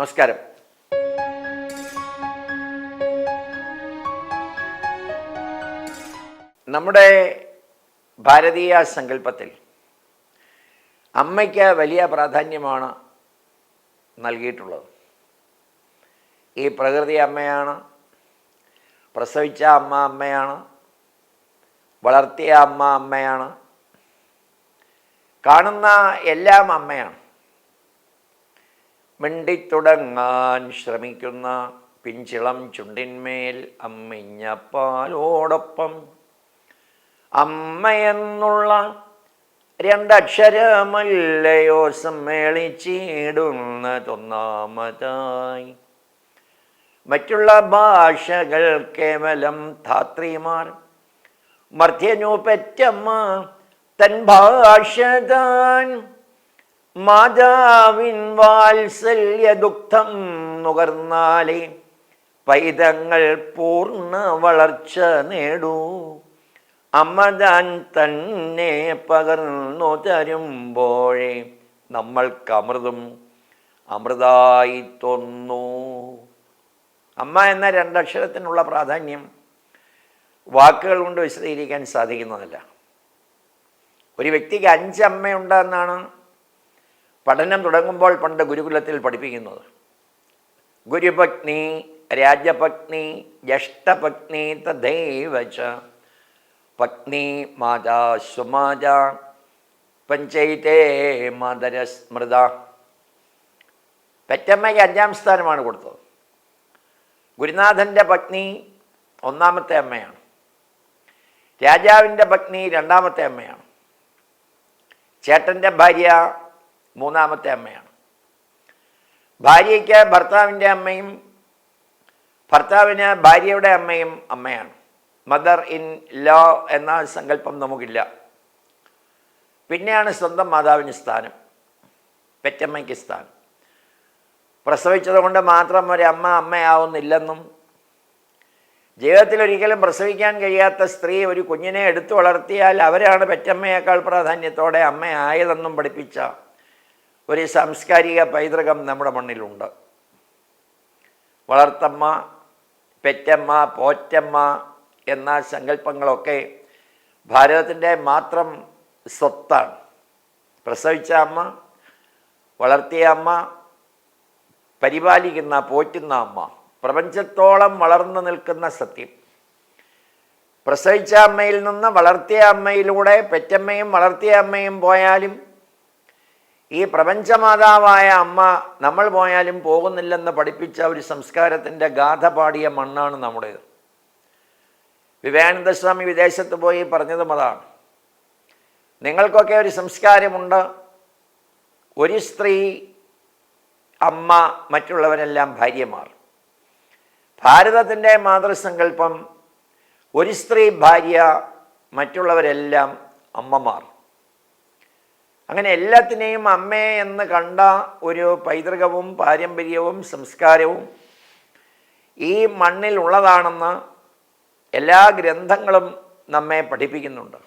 നമസ്കാരം. നമ്മുടെ ഭാരതീയ സങ്കല്പത്തിൽ അമ്മയ്ക്ക് വലിയ പ്രാധാന്യമാണ് നൽകിയിട്ടുള്ളത്. ഈ പ്രകൃതി അമ്മയാണ് പ്രസവിച്ച അമ്മ അമ്മയാണ് വളർത്തിയ അമ്മ അമ്മയാണ് കാണുന്ന എല്ലാം അമ്മയാണ്. മിണ്ടിത്തുടങ്ങാൻ ശ്രമിക്കുന്ന പിഞ്ചിളം ചുണ്ടിന്മേൽ അമ്മിഞ്ഞപ്പാലോടൊപ്പം അമ്മയെന്നുള്ള രണ്ടക്ഷരമല്ലയോ സമ്മേളിച്ചിടുന്നതൊന്നാമതായി മറ്റുള്ള ഭാഷകൾ കേവലം ധാത്രിമാർ. മർത്യനോ പെറ്റമ്മ തൻ ഭാഷ താൻ മാതാവിൻ വാത്സല്യ ദുഃഖം നുകർന്നാലേ പൈതങ്ങൾ പൂർണ വളർച്ച നേടൂ. അമ്മതാൻ തന്നെ പകർന്നു തരുമ്പോഴേ നമ്മൾക്ക് അമൃതും അമൃതായി തോന്നു. അമ്മ എന്ന രണ്ടക്ഷരത്തിനുള്ള പ്രാധാന്യം വാക്കുകൾ കൊണ്ട് വിശദീകരിക്കാൻ സാധിക്കുന്നതല്ല. ഒരു വ്യക്തിക്ക് അഞ്ച് അമ്മയുണ്ടെന്നാണ് പഠനം തുടങ്ങുമ്പോൾ പണ്ട് ഗുരുകുലത്തിൽ പഠിപ്പിക്കുന്നത്. ഗുരുപത്നി രാജപത്നി ജ്യേഷ്ഠപത്നി തഥൈവച പത്നി മാതാ സുമാത പഞ്ചൈതേ മാതര സ്മൃത. പെറ്റമ്മയ്ക്ക് അഞ്ചാം സ്ഥാനമാണ് കൊടുത്തത്. ഗുരുനാഥന്റെ പത്നി ഒന്നാമത്തെ അമ്മയാണ്. രാജാവിന്റെ പത്നി രണ്ടാമത്തെ അമ്മയാണ്. ചേട്ടന്റെ ഭാര്യ മൂന്നാമത്തെ അമ്മയാണ്. ഭാര്യയ്ക്ക് ഭർത്താവിന്റെ അമ്മയും ഭർത്താവിന് ഭാര്യയുടെ അമ്മയും അമ്മയാണ്. മദർ ഇൻ ലോ എന്ന സങ്കല്പം നമുക്കില്ല. പിന്നെയാണ് സ്വന്തം മാതാവിന് സ്ഥാനം. പെറ്റമ്മയ്ക്ക് സ്ഥാനം. പ്രസവിച്ചതുകൊണ്ട് മാത്രം ഒരു അമ്മ അമ്മയാവുന്നില്ലെന്നും ജീവിതത്തിൽ ഒരിക്കലും പ്രസവിക്കാൻ കഴിയാത്ത സ്ത്രീ ഒരു കുഞ്ഞിനെ എടുത്തു വളർത്തിയാൽ അവരാണ് പെറ്റമ്മയേക്കാൾ പ്രാധാന്യത്തോടെ അമ്മയായതെന്നും പഠിപ്പിച്ച ഒരു സാംസ്കാരിക പൈതൃകം നമ്മുടെ മണ്ണിലുണ്ട്. വളർത്തമ്മ പെറ്റമ്മ പോറ്റമ്മ എന്ന സങ്കല്പങ്ങളൊക്കെ ഭാരതത്തിന്റെ മാത്രം സ്വത്താണ്. പ്രസവിച്ച അമ്മ വളർത്തിയ അമ്മ പരിപാലിക്കുന്ന പോറ്റുന്ന അമ്മ പ്രപഞ്ചത്തോളം വളർന്നു നിൽക്കുന്ന സത്യം. പ്രസവിച്ച അമ്മയിൽ നിന്ന് വളർത്തിയ അമ്മയിലൂടെ പെറ്റമ്മയും വളർത്തിയ അമ്മയും പോയാലും ഈ പ്രപഞ്ചമാതാവായ അമ്മ നമ്മൾ പോയാലും പോകുന്നില്ലെന്ന് പഠിപ്പിച്ച ഒരു സംസ്കാരത്തിന്റെ ഗാഥ പാടിയ മണ്ണാണ് നമ്മുടേത്. വിവേകാനന്ദ സ്വാമി വിദേശത്ത് പോയി പറഞ്ഞതും അതാണ്. നിങ്ങൾക്കൊക്കെ ഒരു സംസ്കാരമുണ്ട്. ഒരു സ്ത്രീ അമ്മ മറ്റുള്ളവരെല്ലാം ഭാര്യമാർ. ഭാരതത്തിന്റെ മാതൃസങ്കല്പം ഒരു സ്ത്രീ ഭാര്യ മറ്റുള്ളവരെല്ലാം അമ്മമാർ. അങ്ങനെ എല്ലാത്തിനെയും അമ്മേ എന്ന് കണ്ട ഒരു പൈതൃകവും പാരമ്പര്യവും സംസ്കാരവും ഈ മണ്ണിൽ ഉള്ളതാണെന്ന് എല്ലാ ഗ്രന്ഥങ്ങളും നമ്മെ പഠിപ്പിക്കുന്നുണ്ട്.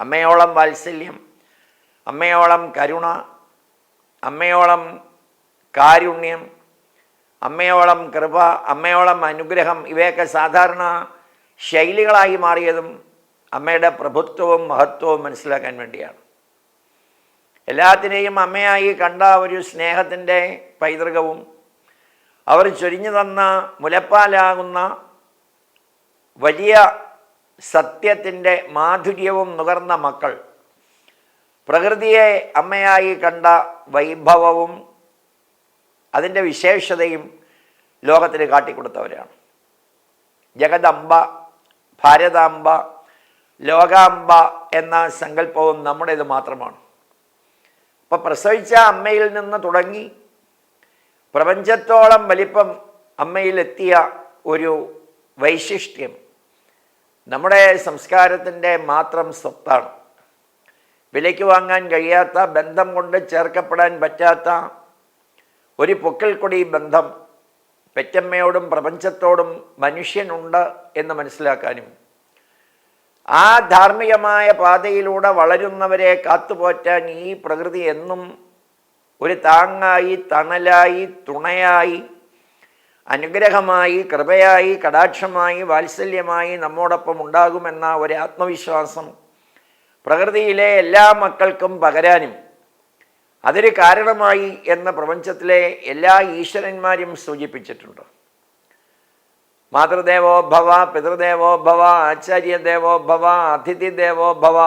അമ്മയോളം വാത്സല്യം അമ്മയോളം കരുണ അമ്മയോളം കാരുണ്യം അമ്മയോളം കൃപ അമ്മയോളം അനുഗ്രഹം ഇവയൊക്കെ സാധാരണ ശൈലികളായി മാറിയതും അമ്മയുടെ പ്രഭുത്വവും മഹത്വവും മനസ്സിലാക്കാൻ വേണ്ടിയാണ്. എല്ലാത്തിനെയും അമ്മയായി കണ്ട ഒരു സ്നേഹത്തിന്റെ പൈതൃകവും അവർ ചൊരിഞ്ഞു തന്ന മുലപ്പാലാകുന്ന വലിയ സത്യത്തിന്റെ മാധുര്യവും നുകർന്ന മക്കൾ പ്രകൃതിയെ അമ്മയായി കണ്ട വൈഭവവും അതിന്റെ വിശേഷതയും ലോകത്തിന് കാട്ടിക്കൊടുത്തവരാണ്. ജഗദംബ ഭാരതാംബ ലോകാംബ എന്ന സങ്കല്പവും നമ്മുടേത് മാത്രമാണ്. അപ്പോൾ പ്രസവിച്ച അമ്മയിൽ നിന്ന് തുടങ്ങി പ്രപഞ്ചത്തോളം വലിപ്പം അമ്മയിലെത്തിയ ഒരു വൈശിഷ്ട്യം നമ്മുടെ സംസ്കാരത്തിന്റെ മാത്രം സ്വത്താണ്. വിലയ്ക്ക് വാങ്ങാൻ കഴിയാത്ത ബന്ധം കൊണ്ട് ചേർക്കപ്പെടാൻ പറ്റാത്ത ഒരു പൊക്കിൾക്കൊടി ബന്ധം പെറ്റമ്മയോടും പ്രപഞ്ചത്തോടും മനുഷ്യനുണ്ട് എന്ന് മനസ്സിലാക്കാനും ആ ധാർമ്മികമായ പാതയിലൂടെ വളരുന്നവരെ കാത്തുപോറ്റാൻ ഈ പ്രകൃതി എന്നും ഒരു താങ്ങായി തണലായി തുണയായി അനുഗ്രഹമായി കൃപയായി കടാക്ഷമായി വാത്സല്യമായി നമ്മോടൊപ്പം ഉണ്ടാകുമെന്ന ഒരു ആത്മവിശ്വാസം പ്രകൃതിയിലെ എല്ലാ മക്കൾക്കും പകരാനും അതൊരു കാരണമായി എന്ന പ്രപഞ്ചത്തിലെ എല്ലാ ഈശ്വരന്മാരും സൂചിപ്പിച്ചിട്ടുണ്ട്. മാതൃദേവോ ഭവ പിതൃദേവോ ഭവ ആചാര്യദേവോ ഭവ അതിഥി ദേവോ ഭവ.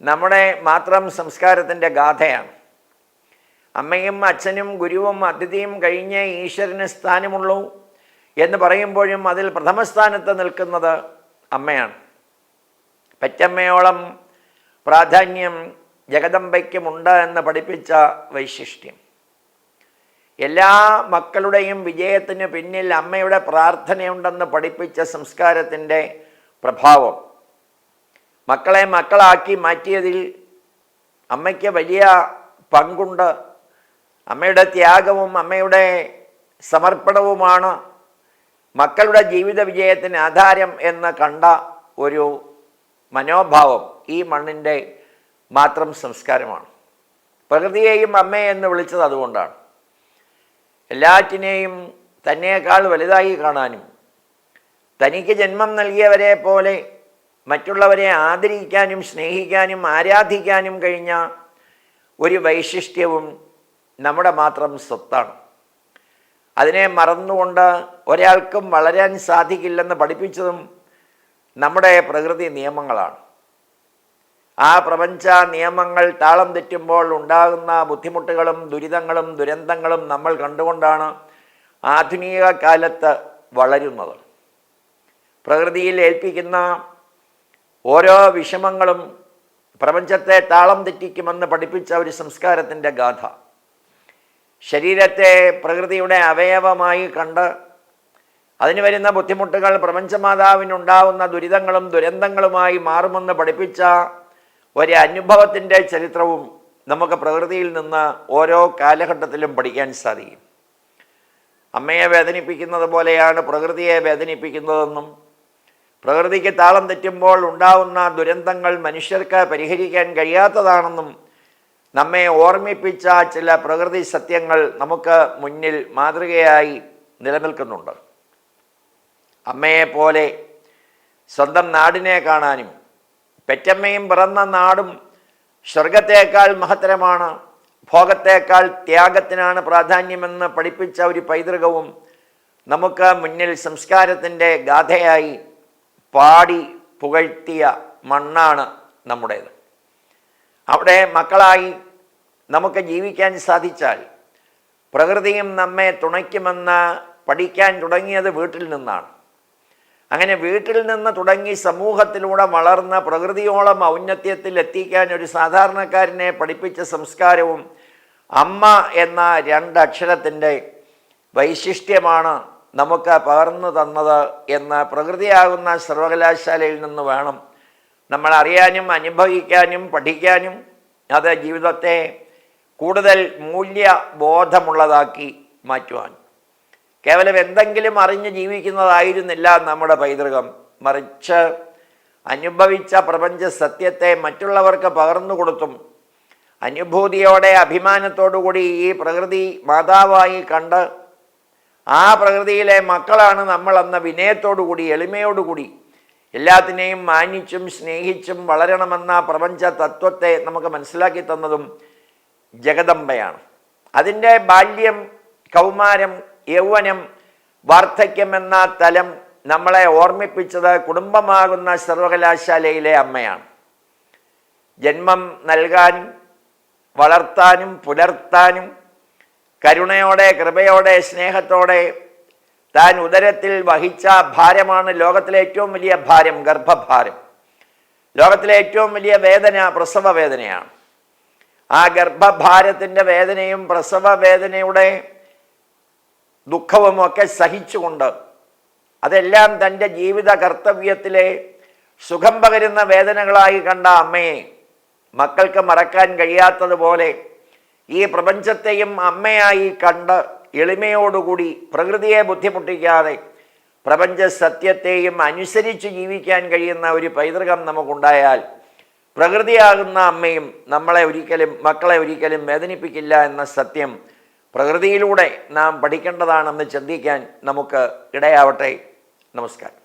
നമ്മുടെ മാത്രം സംസ്കാരത്തിന്റെ ഗാഥയാണ്. അമ്മയും അച്ഛനും ഗുരുവും അതിഥിയും കഴിഞ്ഞ് ഈശ്വരന് സ്ഥാനമുള്ളൂ എന്ന് പറയുമ്പോഴും അതിൽ പ്രഥമസ്ഥാനത്ത് നിൽക്കുന്നത് അമ്മയാണ്. പെറ്റമ്മയോളം പ്രാധാന്യം ജഗദമ്പയ്ക്കുമുണ്ട് എന്ന് പഠിപ്പിച്ച വൈശിഷ്ട്യം. എല്ലാ മക്കളുടെയും വിജയത്തിന് പിന്നിൽ അമ്മയുടെ പ്രാർത്ഥനയുണ്ടെന്ന് പഠിപ്പിച്ച സംസ്കാരത്തിന്റെ പ്രഭാവം. മക്കളെ മക്കളാക്കി മാറ്റിയതിൽ അമ്മയ്ക്ക് വലിയ പങ്കുണ്ട്. അമ്മയുടെ ത്യാഗവും അമ്മയുടെ സമർപ്പണവുമാണ് മക്കളുടെ ജീവിത വിജയത്തിന് ആധാരം എന്ന് കണ്ട ഒരു മനോഭാവം ഈ മണ്ണിന്റെ മാത്രം സംസ്കാരമാണ്. പ്രകൃതിയെയും അമ്മയെന്ന് വിളിച്ചത് അതുകൊണ്ടാണ്. എല്ലാറ്റിനെയും തന്നെയേക്കാൾ വലുതായി കാണാനും തനിക്ക് ജന്മം നൽകിയവരെ പോലെ മറ്റുള്ളവരെ ആദരിക്കാനും സ്നേഹിക്കാനും ആരാധിക്കാനും കഴിഞ്ഞ ഒരു വൈശിഷ്ട്യവും നമ്മുടെ മാത്രം സ്വത്താണ്. അതിനെ മറന്നുകൊണ്ട് ഒരാൾക്കും വളരാൻ സാധിക്കില്ലെന്ന് പഠിപ്പിച്ചതും നമ്മുടെ പ്രകൃതി നിയമങ്ങളാണ്. ആ പ്രപഞ്ച നിയമങ്ങൾ താളം തെറ്റുമ്പോൾ ഉണ്ടാകുന്ന ബുദ്ധിമുട്ടുകളും ദുരിതങ്ങളും ദുരന്തങ്ങളും നമ്മൾ കണ്ടുകൊണ്ടാണ് ആധുനിക കാലത്ത് വളരുന്നത്. പ്രകൃതിയിൽ ഏൽപ്പിക്കുന്ന ഓരോ വിഷമങ്ങളും പ്രപഞ്ചത്തെ താളം തെറ്റിക്കുമെന്ന് പഠിപ്പിച്ച ഒരു സംസ്കാരത്തിന്റെ ഗാഥ. ശരീരത്തെ പ്രകൃതിയുടെ അവയവമായി കണ്ട് അതിന് വരുന്ന ബുദ്ധിമുട്ടുകൾ പ്രപഞ്ചമാതാവിനുണ്ടാവുന്ന ദുരിതങ്ങളും ദുരന്തങ്ങളുമായി മാറുമെന്ന് പഠിപ്പിച്ച ഒരു അനുഭവത്തിന്റെ ചരിത്രവും നമുക്ക് പ്രകൃതിയിൽ നിന്ന് ഓരോ കാലഘട്ടത്തിലും പഠിക്കാൻ സാധിക്കും. അമ്മയെ വേദനിപ്പിക്കുന്നത് പോലെയാണ് പ്രകൃതിയെ വേദനിപ്പിക്കുന്നതെന്നും പ്രകൃതിക്ക് താളം തെറ്റുമ്പോൾ ഉണ്ടാവുന്ന ദുരന്തങ്ങൾ മനുഷ്യർക്ക് പരിഹരിക്കാൻ കഴിയാത്തതാണെന്നും നമ്മെ ഓർമ്മിപ്പിച്ച ചില പ്രകൃതി സത്യങ്ങൾ നമുക്ക് മുന്നിൽ മാതൃകയായി നിലനിൽക്കുന്നുണ്ട്. അമ്മയെപ്പോലെ സ്വന്തം നാടിനെ കാണാനും പെറ്റമ്മയും പിറന്ന നാടും സ്വർഗത്തേക്കാൾ മഹത്തരമാണ് ഭോഗത്തേക്കാൾ ത്യാഗത്തിനാണ് പ്രാധാന്യമെന്ന് പഠിപ്പിച്ച ഒരു പൈതൃകവും നമുക്ക് മുന്നിൽ സംസ്കാരത്തിന്റെ ഗാഥയായി പാടി പുകഴ്ത്തിയ മണ്ണാണ് നമ്മുടേത്. അവിടെ മക്കളായി നമുക്ക് ജീവിക്കാൻ സാധിച്ചാൽ പ്രകൃതിയും നമ്മെ തുണയ്ക്കുമെന്ന് പഠിക്കാൻ തുടങ്ങിയത് വീട്ടിൽ നിന്നാണ്. അങ്ങനെ വീട്ടിൽ നിന്ന് തുടങ്ങി സമൂഹത്തിലൂടെ വളർന്ന പ്രകൃതിയോളം ഔന്നത്യത്തിൽ എത്തിക്കാൻ ഒരു സാധാരണക്കാരനെ പഠിപ്പിച്ച സംസ്കാരവും അമ്മ എന്ന രണ്ടക്ഷരത്തിന്റെ വൈശിഷ്ട്യമാണ് നമുക്ക് പകർന്നു തന്നത് എന്ന് പ്രകൃതിയാകുന്ന സർവകലാശാലയിൽ നിന്ന് വേണം നമ്മൾ അറിയാനും അനുഭവിക്കാനും പഠിക്കാനും. അത് ജീവിതത്തെ കൂടുതൽ മൂല്യബോധമുള്ളതാക്കി മാറ്റുവാൻ. കേവലം എന്തെങ്കിലും അറിഞ്ഞ് ജീവിക്കുന്നതായിരുന്നില്ല നമ്മുടെ പൈതൃകം. മറിച്ച് അനുഭവിച്ച പ്രപഞ്ച സത്യത്തെ മറ്റുള്ളവർക്ക് പകർന്നു കൊടുത്തും അനുഭൂതിയോടെ അഭിമാനത്തോടുകൂടി ഈ പ്രകൃതി മാതാവായി കണ്ട് ആ പ്രകൃതിയിലെ മക്കളാണ് നമ്മൾ എന്ന വിനയത്തോടുകൂടി എളിമയോടുകൂടി എല്ലാത്തിനെയും മാനിച്ചും സ്നേഹിച്ചും വളരണമെന്ന പ്രപഞ്ച തത്വത്തെ നമുക്ക് മനസ്സിലാക്കി തന്നതും ജഗദമ്പയാണ് അതിന്റെ ബാല്യം കൗമാരം യൗവനം വാർദ്ധക്യം എന്ന തലം നമ്മളെ ഓർമ്മിപ്പിച്ചത് കുടുംബമാകുന്ന സർവകലാശാലയിലെ അമ്മയാണ്. ജന്മം നൽകാനും വളർത്താനും പുലർത്താനും കരുണയോടെ കൃപയോടെ സ്നേഹത്തോടെ താൻ ഉദരത്തിൽ വഹിച്ച ഭാരമാണ് ലോകത്തിലെ ഏറ്റവും വലിയ ഭാരം ഗർഭഭാരം. ലോകത്തിലെ ഏറ്റവും വലിയ വേദന പ്രസവവേദനയാണ്. ആ ഗർഭഭാരത്തിന്റെ വേദനയും പ്രസവ വേദനയുടെ ദുഃഖവും ഒക്കെ സഹിച്ചുകൊണ്ട് അതെല്ലാം തന്റെ ജീവിത കർത്തവ്യത്തിലെ സുഖം പകരുന്ന വേദനകളായി കണ്ട അമ്മയെ മക്കൾക്ക് മറക്കാൻ കഴിയാത്തതുപോലെ ഈ പ്രപഞ്ചത്തെയും അമ്മയായി കണ്ട് എളിമയോടുകൂടി പ്രകൃതിയെ ബുദ്ധിമുട്ടിക്കാതെ പ്രപഞ്ച സത്യത്തെയും അനുസരിച്ച് ജീവിക്കാൻ കഴിയുന്ന ഒരു പൈതൃകം നമുക്കുണ്ടായാൽ പ്രകൃതിയാകുന്ന അമ്മയും നമ്മളെ ഒരിക്കലും മക്കളെ ഒരിക്കലും വേദനിപ്പിക്കില്ല എന്ന സത്യം പ്രകൃതിയിലൂടെ നാം പഠിക്കേണ്ടതാണെന്ന് ചിന്തിക്കാൻ നമുക്ക് ഇടയാവട്ടെ. നമസ്കാരം.